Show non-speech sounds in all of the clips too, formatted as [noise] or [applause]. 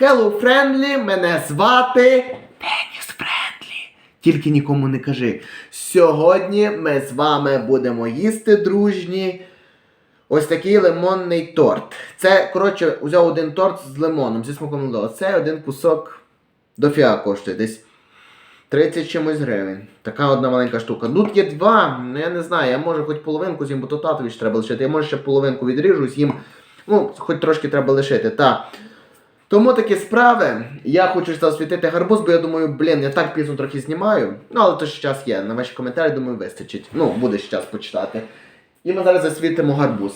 Hello Friendly, мене звати Деніс Френдлі. Тільки нікому не кажи. Сьогодні ми з вами будемо їсти дружні. Ось такий лимонний торт. Це, коротше, взяв один торт з лимоном, зі смаком льоду. Це один кусок дофіга коштує десь 30 чимось гривень. Така одна маленька штука. Тут є два, ну я не знаю, я може хоч половинку з'їм, бо то татові ж треба лишити. Я може ще половинку відріжу, з'їм. Ну, хоч трошки треба лишити, та. Тому такі справи. Я хочу засвітити гарбуз, бо я думаю, блін, я так пізно трохи знімаю. Ну, але то ж час є. На ваші коментарі, думаю, вистачить. Ну, буде ще час почитати. І ми зараз засвітимо гарбуз.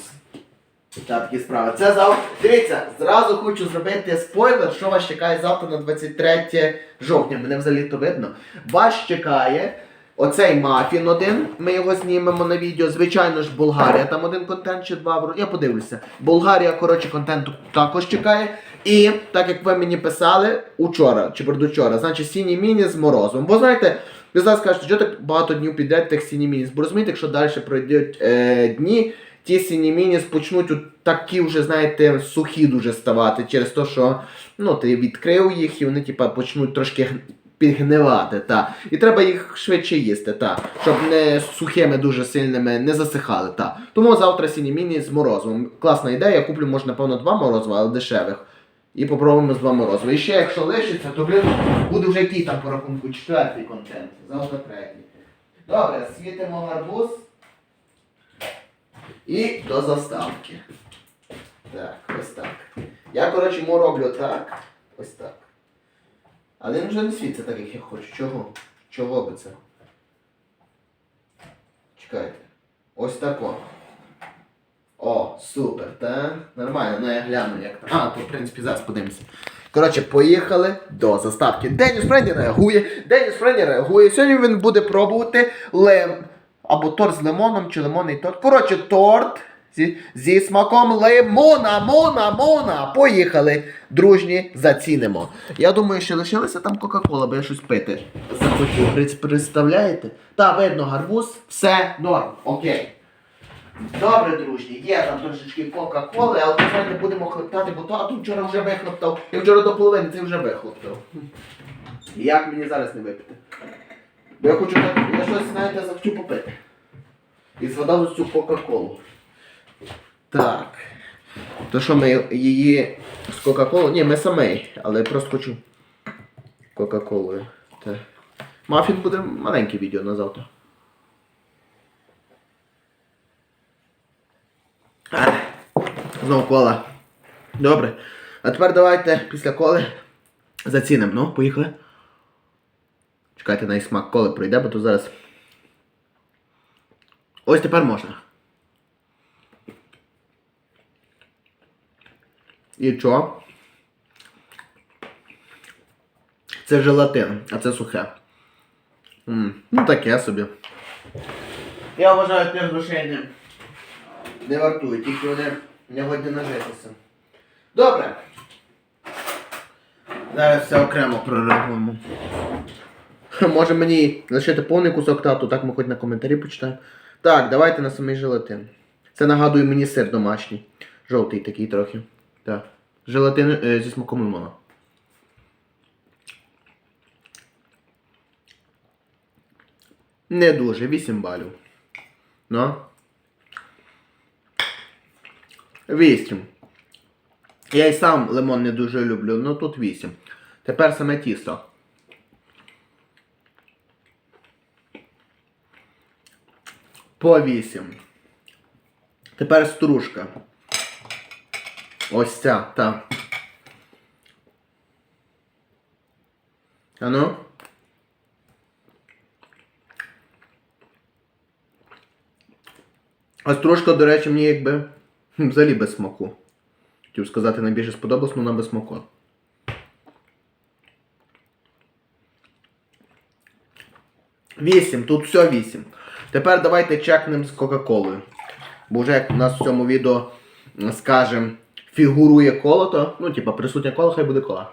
Та такі справи. Це завтра. Дивіться, зразу хочу зробити спойлер, що вас чекає завтра на 23 жовтня. Мене взагалі то видно. Вас чекає оцей мафін один. Ми його знімемо на відео. Звичайно ж, Болгарія. Там один контент чи два. Я подивлюся. Болгарія, коротше, контенту також чекає. І так як ви мені писали учора чи передучора, значить сіні міні з морозом. Бо знаєте, ви зараз кажете, що так багато днів підряд тих сіні міні. Бо розумієте, якщо далі пройдуть е, дні, ті сіні міні почнуть такі вже, знаєте, сухі дуже ставати через те, що ну, ти відкрив їх і вони типа, почнуть трошки підгнивати. Та. І треба їх швидше їсти, та. щоб не сухими дуже сильними не засихали. Та. Тому завтра сіні міні з морозивом. Класна ідея, я куплю, може, напевно, два морозива, але дешевих. І попробуємо з два морозива. І ще якщо лишиться, то блін, буде вже який там по рахунку четвертий контент. Завтра третій. Добре, світимо гарбуз. І до заставки. Так, ось так. Я, коротше, йому роблю так. Ось так. Але він вже не світиться так, як я хочу. Чого? Чого би це? Чекайте. Ось тако. О, супер, так? Нормально, ну я гляну як там. А, то в принципі зараз подивимося. Коротше, поїхали до заставки. Деніс Френді реагує. Деніс Френді реагує. Сьогодні він буде пробувати лем... або торт з лимоном чи лимонний торт. Коротше, торт зі, зі смаком лимона, мона, мона. Поїхали. Дружні, зацінимо. Я думаю, що лишилася там Кока-Кола, бо я щось пити захотів. Представляєте? Та, видно, гарбуз, все норм, окей. Добре, дружні, є там трошечки Кока-Коли, але ми знаєте, будемо хлептати, бо то, а тут вчора вже вихлоптав. Я вчора до половини це вже вихлоптав. Як мені зараз не випити? Бо я хочу я щось, знаєте, захотів попити. І згадав цю Кока-Колу. Так. То що ми її з Кока-Колою? Ні, ми самий, але я просто хочу Кока-Колою. Мафін буде маленьке відео на завтра. Ах, Знову кола. Добре. А тепер давайте після коли зацінимо. Ну, поїхали. Чекайте, на смак коли пройде, бо то зараз. Ось тепер можна. І що? Це желатин, а це сухе. м Ну таке собі. Я вважаю, тих грошей не не вартують, тільки вони не годні нажитися. Добре. Зараз все окремо прорахуємо. [laughs] Може мені лишити повний кусок тату, так ми хоч на коментарі почитаємо. Так, давайте на самий желатин. Це нагадує мені сир домашній. Жовтий такий трохи. Так. Желатин е, зі смаком лимона. Не дуже, 8 балів. Ну. 8. Я і сам лимон не дуже люблю, ну тут 8. Тепер саме тісто. По 8. Тепер стружка. Ось ця, та. Ану. А стружка, до речі, мені якби взагалі без смаку. Хотів сказати, найбільше сподобалось, але вона без смаку. Вісім, тут все вісім. Тепер давайте чекнемо з Кока-Колою. Бо вже як у нас в цьому відео, м, скажем, фігурує коло, то, ну, типа, присутня коло, хай буде кола.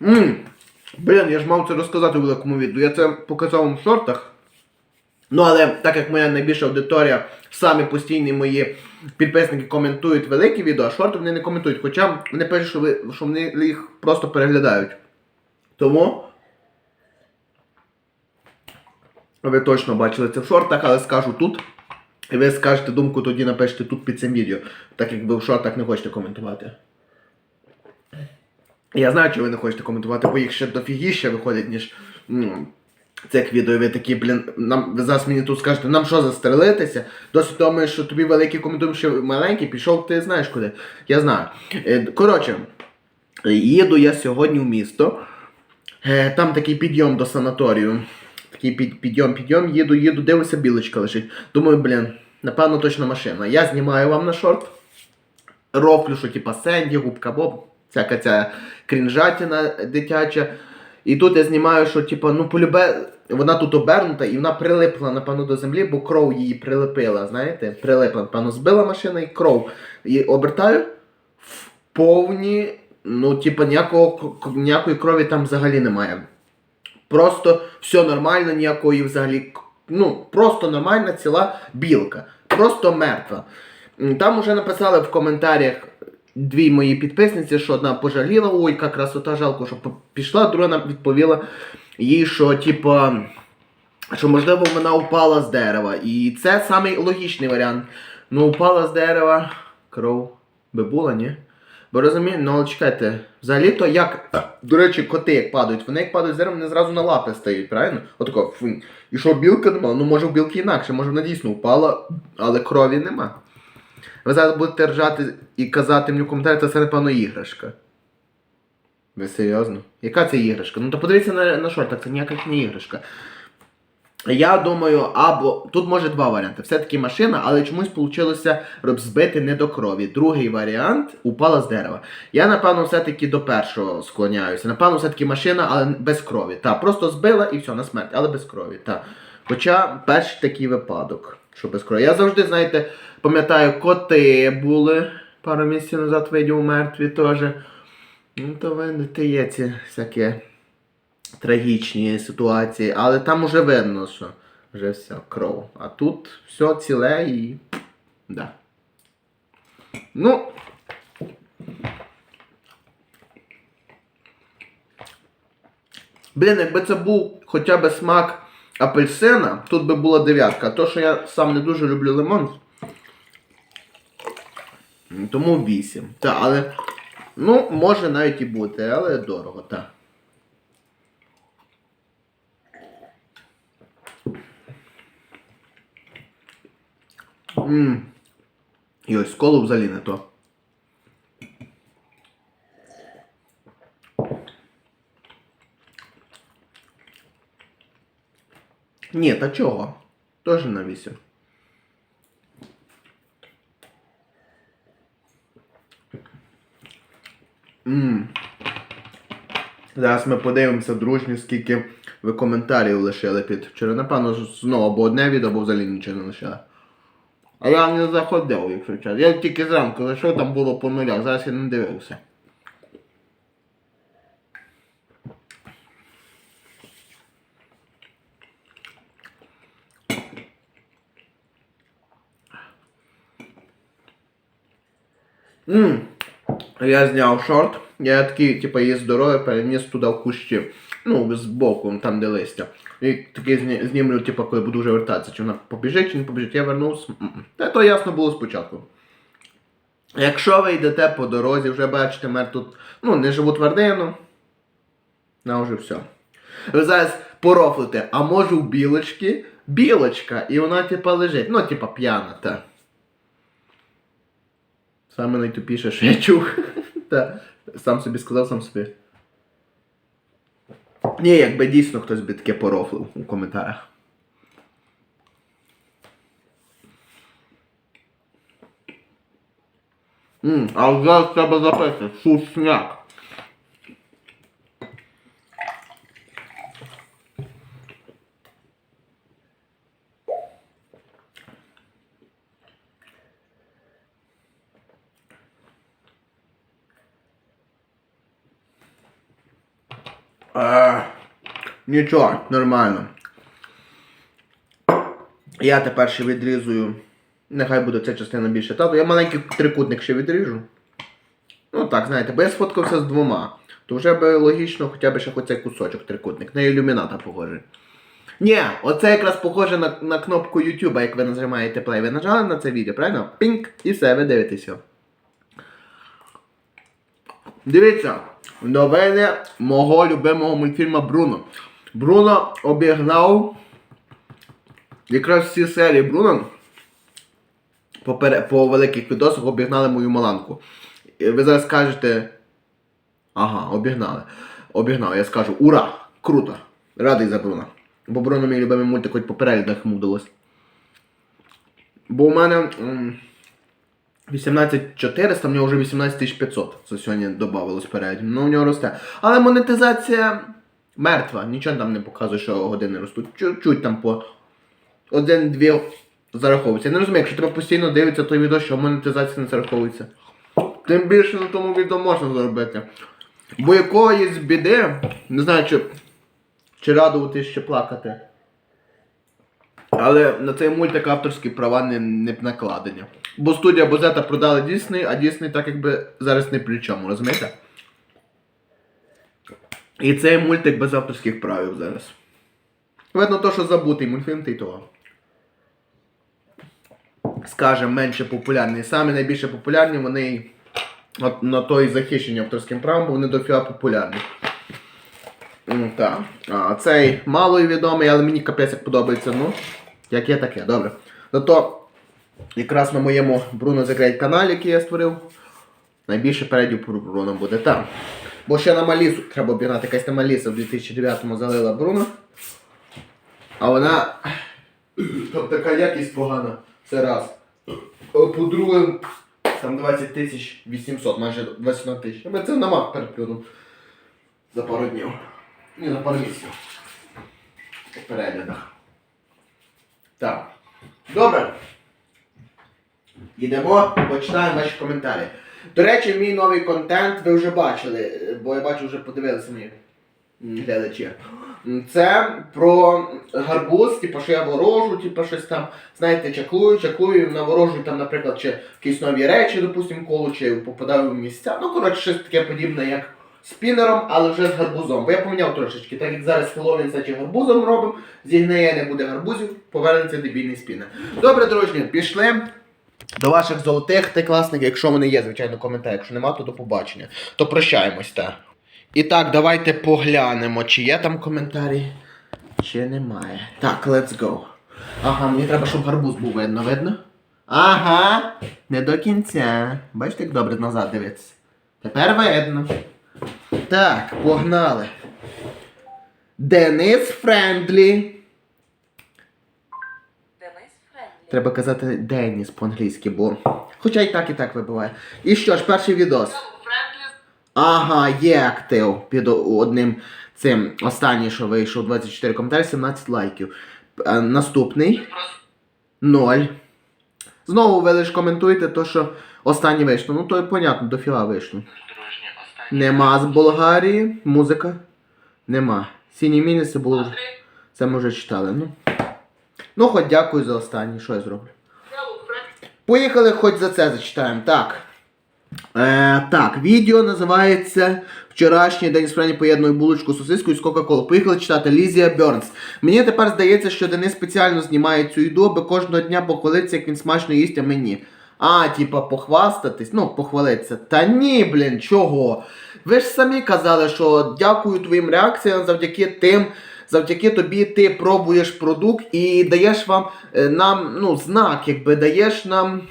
Ммм. Блін, я ж мав це розказати в великому відео. Я це показав вам в шортах. Ну, але так як моя найбільша аудиторія, самі постійні мої підписники коментують великі відео, а шорти вони не коментують. Хоча вони пишуть, що, ви, що вони їх просто переглядають. Тому ви точно бачили це в шортах, але скажу тут. І ви скажете думку, тоді напишете тут під цим відео, так як ви в шортах не хочете коментувати. Я знаю, що ви не хочете коментувати, бо їх ще дофігіще виходять, ніж ну, як відео. Ви такі, блін, нам ви зараз мені тут скажете, нам що застрелитися? Досить тому, що тобі великий коментуємо, що маленький, пішов, ти знаєш куди. Я знаю. Е, Коротше, їду я сьогодні в місто. Е, Там такий підйом до санаторію. Такий під, підйом, підйом, їду, їду, дивлюся, білочка лежить. Думаю, блін, напевно, точно машина. Я знімаю вам на шорт. Рофлю, що типа Сенді, губка Боб, всяка ця крінжатіна дитяча. І тут я знімаю, що типа, ну полюбе, вона тут обернута і вона прилипла, напевно, до землі, бо кров її прилипила, знаєте? Прилипла, напевно, збила машина і кров. І обертаю в повні, ну, типа, ніякої крові там взагалі немає. Просто все нормально, ніякої взагалі. Ну, просто нормальна ціла білка. Просто мертва. Там уже написали в коментарях дві мої підписниці, що одна пожаліла, ой, яка красота, жалко, що пішла, друга відповіла їй, що типа. Що можливо вона упала з дерева. І це самий логічний варіант. Ну, упала з дерева, кров би була, ні? Бо розумієте, ну але чекайте, взагалі-то як, до речі, коти як падають, вони як падають з дерева, вони зразу на лапи стають, правильно? Отако, фунь. І що білка нема? Ну може в білки інакше, може вона дійсно впала, але крові нема. Ви зараз будете ржати і казати мені в коментарях, це, це напевно іграшка. Ви серйозно? Яка це іграшка? Ну то подивіться на, на шортах, це ніяка не іграшка. Я думаю, або тут може два варіанти. Все-таки машина, але чомусь вийшло збити не до крові. Другий варіант упала з дерева. Я, напевно, все-таки до першого склоняюся. Напевно, все-таки машина, але без крові. Та, просто збила і все, на смерть, але без крові. Та. Хоча перший такий випадок, що без крові. Я завжди, знаєте, пам'ятаю, коти були пару місяців назад видів мертві теж. Ну, то видите, є ці всякі трагічні ситуації, але там уже видно, що вже все, кров. А тут все ціле і. Да. Ну. Блін, якби це був хоча б смак апельсина, тут би була дев'ятка. То, що я сам не дуже люблю лимон. Тому 8. Та, але. Ну, може навіть і бути, але дорого, так. Ммм. І ось колу взагалі не то. Ні, та чого? Теж на 8. Ммм. Зараз ми подивимося, дружні, скільки ви коментарів лишили під вчора. Напевно, знову або одне відео, або взагалі нічого не лишили. А я не заходив, якщо чесно. Я тільки зранку лишив, там було по нулях, зараз я не дивився. Ммм. Я зняв шорт. Я такий, типу, є здоровий, переніс туди в кущі. Ну, з боку, там де листя. І такий знімлю, типу, коли буду вже вертатися, чи вона побіжить, чи не побіжить. Я вернувся. Та то ясно було спочатку. Якщо ви йдете по дорозі, вже бачите, мер тут, ну, не живу твердину. На вже все. Ви зараз порофлите, а може у білочки білочка, і вона, типа, лежить. Ну, типа, п'яна, та. Саме найтупіше, що я чув. [laughs] Та, сам собі сказав, сам собі. Ні, якби дійсно хтось би таке порофлив у коментарях. Ммм, а зараз треба записати. Сусняк. Е, Нічого, нормально. Я тепер ще відрізую. Нехай буде ця частина більше тату. Я маленький трикутник ще відріжу. Ну так, знаєте, бо я сфоткався з двома. То вже би логічно хоча б ще хоч цей кусочок трикутник. На ілюміната похожий. Ні, оце якраз похоже на, на кнопку YouTube, як ви нажимаєте play. Ви нажали на це відео, правильно? Пінк, і все, ви дивитеся. Дивіться, новини мого любимого мультфільму Бруно. Бруно обігнав якраз всі серії Бруно по, пере- по великих відосах обігнали мою маланку. І ви зараз скажете. Ага, обігнали. Обігнав. Я скажу ура! Круто! Радий за Бруно. Бо Бруно мій любимий мультик хоч по переглядах йому вдалося. Бо у мене 18400, в нього вже 18500. Це сьогодні додавалось переглядів. Ну, у нього росте. Але монетизація мертва. Нічого там не показує, що години ростуть. Чуть-чуть там по один-дві зараховується. Я не розумію, якщо тебе постійно дивиться той відео, що монетизація не зараховується. Тим більше на тому відео можна заробити. Бо якоїсь біди, не знаю, чи, чи радуватись, чи плакати. Але на цей мультик авторські права не, не накладені. Бо студія Бозета продали Дісней, а Дісней так якби зараз не при чому, розумієте? І цей мультик без авторських правів зараз. Видно то, що забутий мультфільм та й того. Скажем, менше популярний. Самі найбільше популярні вони от на то і захищені авторським правом, бо вони дофіга популярні. М, Так. А цей мало відомий, але мені капець як подобається. Ну, як є таке, добре. Зато якраз на моєму Bruno The Great каналі, який я створив, найбільше передів про буде там. Бо ще на Малісу треба обігнати. Якась там Маліса в 2009-му залила Бруно. А вона. Там така якість погана. Це раз. Е, По-друге, там 20 тисяч 800, майже 21 тисяч. Би це на мap переплюнув. За пару днів. Ні, за пару місяців. По переглядах. Так. Добре. Йдемо, почитаємо ваші коментарі. До речі, мій новий контент ви вже бачили, бо я бачу, вже подивилися мої глядачі. Це про гарбуз, типу, що я ворожу, типу, щось там, знаєте, чаклую, чаклую, наворожую там, наприклад, чи якісь нові речі, допустимо, колу, чи попадаю в місця. Ну, коротше, щось таке подібне, як спінером, але вже з гарбузом. Бо я поміняв трошечки, так як зараз Хеллоуін це чи гарбузом робимо, зігниє, не буде гарбузів, повернеться дебільний спінер. Добре, дружні, пішли. До ваших золотих та класників, якщо вони є, звичайно, коментар. Якщо нема, то до побачення. То прощаємось, так. І так, давайте поглянемо, чи є там коментарі, чи немає. Так, let's go. Ага, мені треба, щоб гарбуз був видно, видно? Ага, не до кінця. Бачите, як добре назад дивитися. Тепер видно. Так, погнали. Денис Френдлі. Треба казати Деніс по-англійськи, бо. Хоча і так, і так вибиває. І що ж, перший відос. Ага, є актив під одним цим останній, що вийшов 24 коментарі, 17 лайків. А, наступний 0. Знову ви лише коментуєте то, що останнє вийшло. Ну то понятно, дофіга вийшло. Нема з Болгарії. Музика. Нема. Сіні міни це було. Це ми вже читали. Ну. Ну, хоч дякую за останній, що я зроблю. Поїхали, хоч за це зачитаємо. Так. Е, так, відео називається Вчорашній день справді поєднує булочку з сосискою з Кока-Колу. Поїхали читати Лізія Бьорнс. Мені тепер здається, що Денис спеціально знімає цю їду, аби кожного дня похвалитися, як він смачно їсть, а мені. А, типа, похвастатись, ну, похвалитися. Та ні, блін, чого? Ви ж самі казали, що дякую твоїм реакціям завдяки тим. Завдяки тобі ти пробуєш продукт і даєш вам е, нам ну, знак, якби даєш нам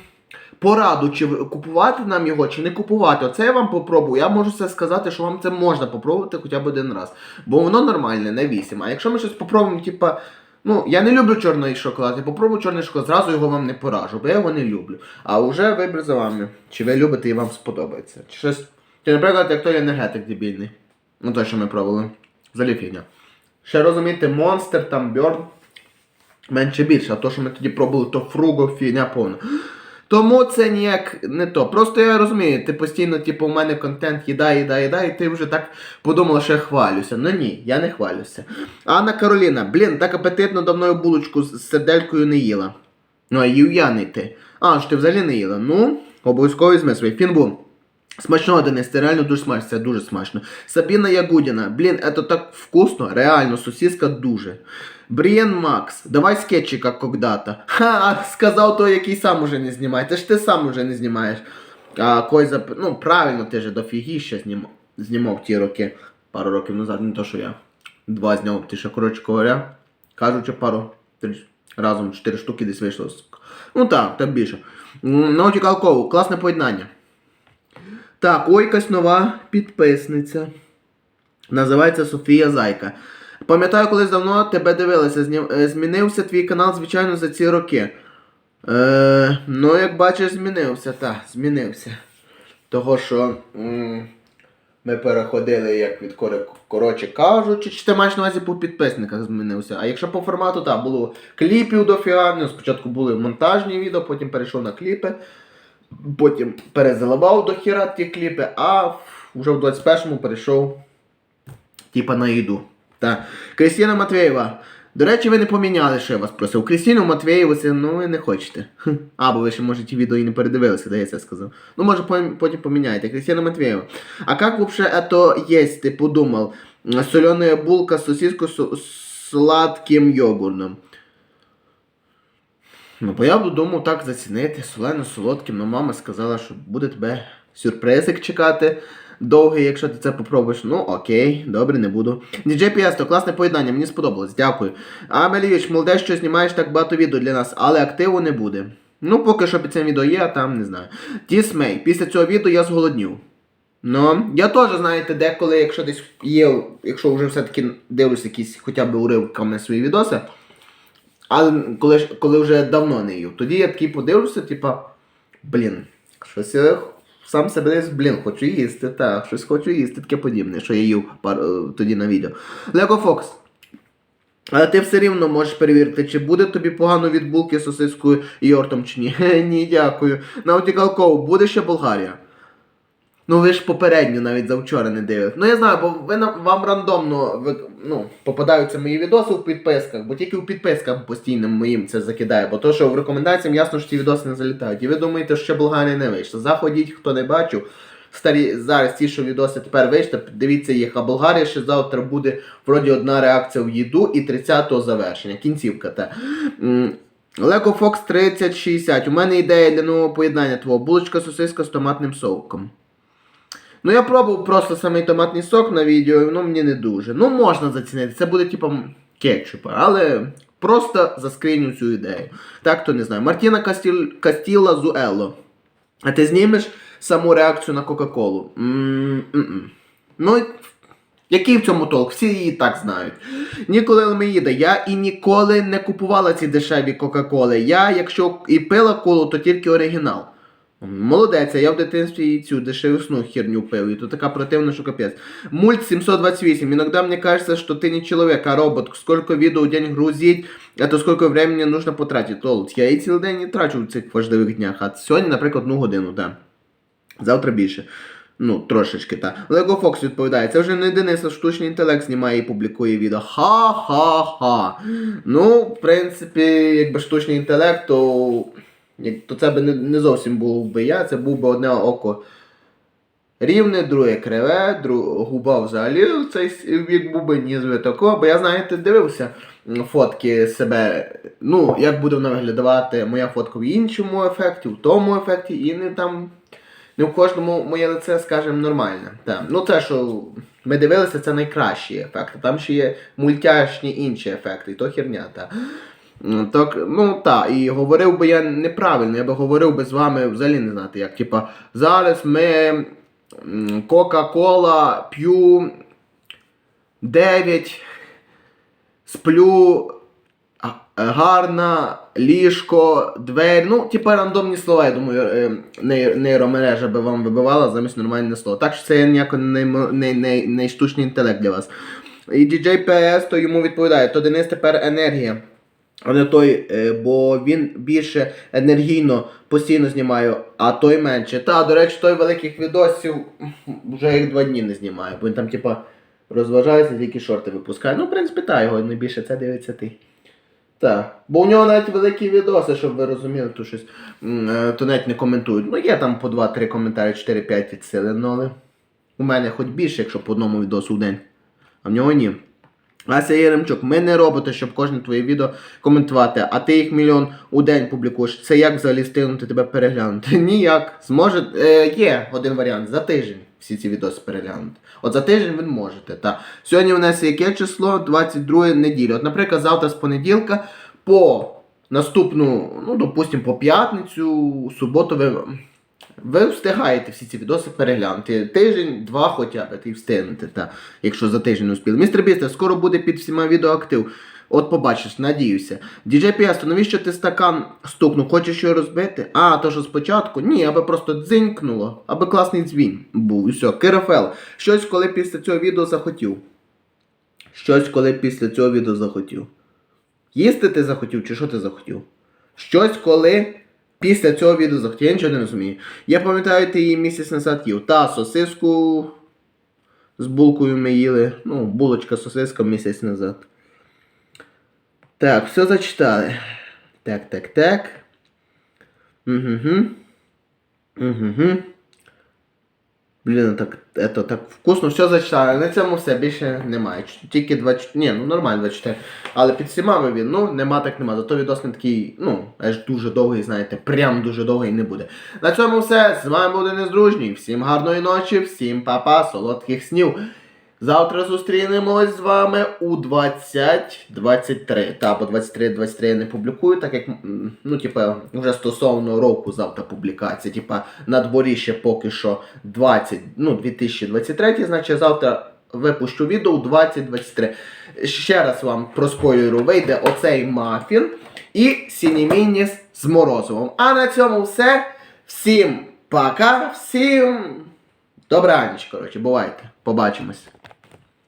пораду, чи купувати нам його, чи не купувати. Оце я вам попробую. Я можу це сказати, що вам це можна попробувати хоча б один раз. Бо воно нормальне, не 8. А якщо ми щось попробуємо, типа. Ну, я не люблю чорний шоколад, я попробую чорний шоколад, зразу його вам не поражу, бо я його не люблю. А вже вибір за вами. Чи ви любите і вам сподобається. Чи щось. Чи, наприклад, як той енергетик дебільний. Ну той, що ми пробували. Взагалі фігня. Ще розумієте, монстр, там бьорн. Менше більше, а то, що ми тоді пробували, то фруго, фігня повна. Тому це ніяк не то. Просто я розумію, ти постійно, типу, у мене контент їда, їда, їда, і ти вже так подумала, що я хвалюся. Ну ні, я не хвалюся. Анна Кароліна, блін, так апетитно давно булочку з серделькою не їла. Ну, а їв я не ти. А, що ти взагалі не їла. Ну, обов'язково візьми свій фінбу. Смачного, Денис, це реально дуже смачно, це дуже смачно. Сабіна Ягудіна, блін, це так вкусно, реально, сосиска дуже. Брієн Макс, давай скетчика когда-то. Ха, сказав той, який сам уже не знімає. Це ж ти сам уже не знімаєш. А кой зап... Ну, правильно, ти же дофігіще знімав, знімав ті роки. Пару років назад, не то, що я. Два зняв, ти ще, коротше говоря, кажучи, пару, три, разом чотири штуки десь вийшло. Ну так, так більше. Науті Калкову, класне поєднання. Так, ой, якась нова підписниця. Називається Софія Зайка. Пам'ятаю, колись давно тебе дивилася. Е, Змінився твій канал, звичайно, за ці роки. Е, ну, як бачиш, змінився, так, змінився. Того, що м, ми переходили, як від коре- коротше кажучи, чи ти маєш на увазі по підписниках змінився. А якщо по формату, так, було кліпів дофіга. Ну, спочатку були монтажні відео, потім перейшов на кліпи. Потім перезаливав до хіра ті кліпи, а вже в 21-му перейшов типа на їду. Та. Крістіна Матвєєва. До речі, ви не поміняли, що я вас просив. Крістіну Матвєєву, це ну ви не хочете. Хм. А, бо ви ще, може, ті відео і не передивилися, де я це сказав. Ну, може, потім поміняєте. Крістіна Матвєєва. А как вообще это есть, ты подумал? Соленая булка с сосиской с сладким йогуртом. Ну, бо я думав так зацінити солено солодким, але мама сказала, що буде тебе сюрпризик чекати довгий, якщо ти це попробуєш. Ну, окей, добре, не буду. DJ Піесто, класне поєднання, мені сподобалось, дякую. Амелівіч, молоде, що знімаєш так багато відео для нас, але активу не буде. Ну, поки що під цим відео є, а там не знаю. Тісмей, після цього відео я зголоднів. Ну, я теж, знаєте, деколи, якщо десь є, якщо вже все-таки дивлюсь якісь хоча б уривками свої відоси, але коли, коли вже давно не їв, тоді я такий подивлюся, типа, блін, щось я сам себе десь, блін, хочу їсти, так, щось хочу їсти, таке подібне, що я їв пар, е, тоді на відео. Лего Фокс. Але ти все рівно можеш перевірити, чи буде тобі погано від булки з сосискою і йортом чи ні. [laughs] Ні, дякую. Наутікал Коу, буде ще Болгарія. Ну ви ж попередньо навіть завчора не дивились. Ну я знаю, бо ви вам рандомно ви, ну, попадаються мої відоси в підписках, бо тільки в підписках постійно моїм це закидає, бо то, що в рекомендаціям ясно, що ті відоси не залітають. І ви думаєте, що ще не вийшла. Заходіть, хто не бачив. Старі зараз ті, що відоси тепер вийшли, дивіться їх, а Болгарія ще завтра буде вроді одна реакція в їду і 30-го завершення. Кінцівка та. Леко Фокс 3060. У мене ідея для нового поєднання твого. Булочка сосиска з томатним соусом. Ну, я пробував просто самий томатний сок на відео, ну мені не дуже. Ну, можна зацінити. Це буде типу кетчупа, але просто заскріню цю ідею. Так, то не знаю. Мартіна Кастіл... Кастіла Зуело. А ти знімеш саму реакцію на Кока-Колу? Ну, який в цьому толк? Всі її так знають. Ніколи Лемеїда, я і ніколи не купувала ці дешеві Кока-Коли. Я, якщо і пила колу, то тільки оригінал. Молодець, я в дитинстві і цю дешевісну херню пив, і то така противна, що капець. Мульт 728. Иногда мне кажется, что ты не человек, а робот. Сколько видео в день грузить, а то сколько времени нужно потратить. Толт, я і цілий день не трачу в цих важливих днях. А сьогодні, наприклад, одну годину, так. Завтра більше. Ну, трошечки, так. Лего Фокс відповідає, це вже не Денис, а штучний інтелект знімає і публікує відео. Ха-ха-ха. Ну, в принципі, якби штучний інтелект, то, то це би не, зовсім був би я, це був би одне око рівне, друге криве, дру, губа взагалі цей вік був би ні такого, бо я, знаєте, дивився фотки себе. Ну, як буде вона виглядати моя фотка в іншому ефекті, в тому ефекті, і не там. Не в кожному моє лице, скажімо, нормальне. Так. Ну це, що ми дивилися, це найкращі ефекти. Там ще є мультяшні інші ефекти, і то херня. Та. Так, ну так, і говорив би я неправильно, я би говорив би з вами взагалі не знати як. Типа, зараз ми Кока-Кола п'ю 9, сплю гарна, ліжко, двері. Ну, типа рандомні слова, я думаю, е, нейромережа би вам вибивала замість нормальне слово. Так що це ніяко не, не, не, не штучний інтелект для вас. І DJ PS, то йому відповідає, то Денис тепер енергія. А не той, е, бо він більше енергійно постійно знімає, а той менше. Та, до речі, той великих відосів вже їх два дні не знімає, бо він там, типа, розважається, тільки шорти випускає. Ну, в принципі, та, його найбільше це дивиться ти. Так. Бо у нього навіть великі відоси, щоб ви розуміли, то щось е, то навіть не коментують. Ну, є там по 2-3 коментарі, 4-5 відсилено, але у мене хоч більше, якщо по одному відосу в день. А в нього ні. Ася Єремчук, ми не роботи, щоб кожне твоє відео коментувати, а ти їх мільйон у день публікуєш. Це як взагалі встигнути тебе переглянути? [laughs] Ніяк. Зможе. Е, є один варіант за тиждень всі ці відоси переглянути. От за тиждень ви можете. Та. Сьогодні у нас яке число? 22 неділя. От, наприклад, завтра з понеділка по наступну, ну, допустимо, по п'ятницю, суботу ви. Ви встигаєте всі ці відоси переглянути. Тиждень, два хоча б, і встигнете, та, якщо за тиждень успіли. Містер Бістер, скоро буде під всіма відео актив. От побачиш, надіюся. Діджей Піасто, навіщо ти стакан стукнув? Хочеш його розбити? А, то що спочатку? Ні, аби просто дзинькнуло, аби класний дзвін був. І все. Кирафел. Щось, коли після цього відео захотів. Щось, коли після цього відео захотів. Їсти ти захотів, чи що ти захотів? Щось, коли після цього відео захотів. Я нічого не розумію. Я пам'ятаю, ти її місяць назад їв. Та сосиску з булкою ми їли. Ну, булочка сосиска місяць назад. Так, все зачитали. Так, так, так. Угу. Угу. Блін, так, это, так вкусно, все зачитали. На цьому все, більше немає. Тільки 24. Ні, ну нормально 24. Але під сімами він, ну, нема так нема. Зато відос не такий, ну, аж дуже довгий, знаєте, прям дуже довгий не буде. На цьому все. З вами був Денис Дружній. Всім гарної ночі, всім папа, солодких снів. Завтра зустрінемось з вами у 20.23. Та, бо 23.23 я не публікую, так як, ну, типа, вже стосовно року завтра публікація. Типа, на дворі ще поки що 20, ну, 2023, значить завтра випущу відео у 2023. Ще раз вам проспойлеру, вийде оцей мафін і сінімініс з морозивом. А на цьому все. Всім пока, всім добраніч, коротше, бувайте. Побачимось.